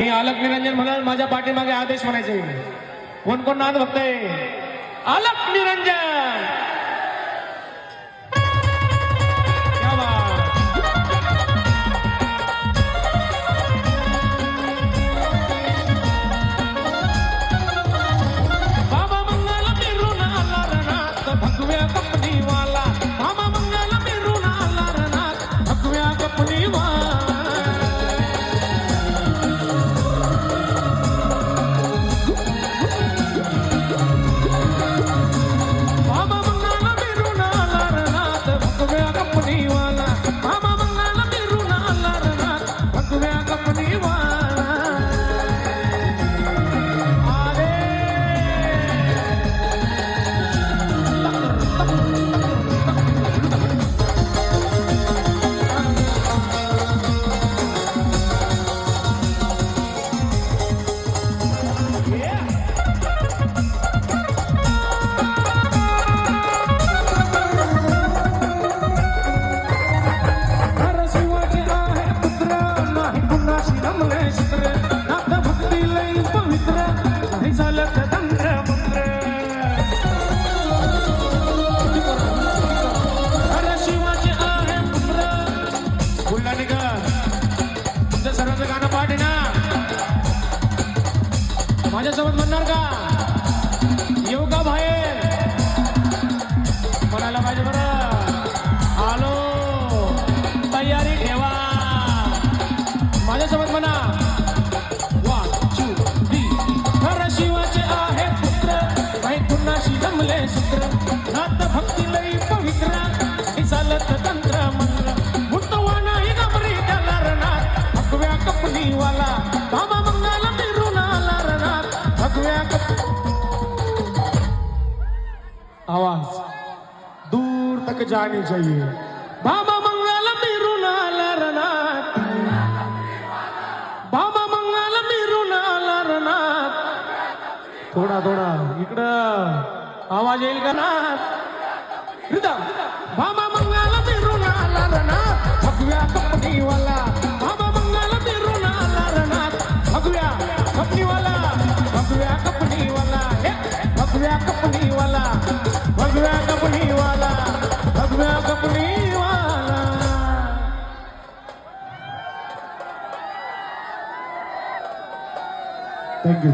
मी आलक निरंजन म्हणाल माझ्या पाठीमागे आदेश म्हणायचे. कोण कोण नाद बघताय आलक निरंजन! क्या बात. बाबा मंगल मिरून आला रणात भगव्या कपनीवाला. बाबा मंगल मिरून आला रणात भगव्या कपनीवाला. कुणाशी नाथ भक्ती लई पवित्र. नाही तंत्र मंत्र शिवाचे आहे पुत्र. का तुमच्या सर्वांचं गाणं पाठ आहे ना? माझ्यासोबत म्हणणार का? माझ्यासोबत म्हणा. वन टू थ्री खर शिवाचे आहे पुत्र. नाही कुणाशी जमले सूत्र? नात भक्ती लई पवित्र. चालत तंत्र मंत्र. मुतवा नाही गमरी त्याला रणार. भगव्या कपनीवाला. बाबा मंगाला मिरून आला रणात भगव्या कप आवाज. दूर तक जानी चाहिए. बाबा थोडा थोडा. इकडं. आवाज येईल का? ना रिदम बाबा ते मिरून आला रणात भगव्या कंपनीवाला. बाबा मंगल मिरून आला रणात भगव्या कंपनीवाला. भगव्या कंपनीवाला. हे, भगव्या कंपनीवाला. भगव्या कंपनीवाला. भगव्या कंपनीवाला. थँक्यू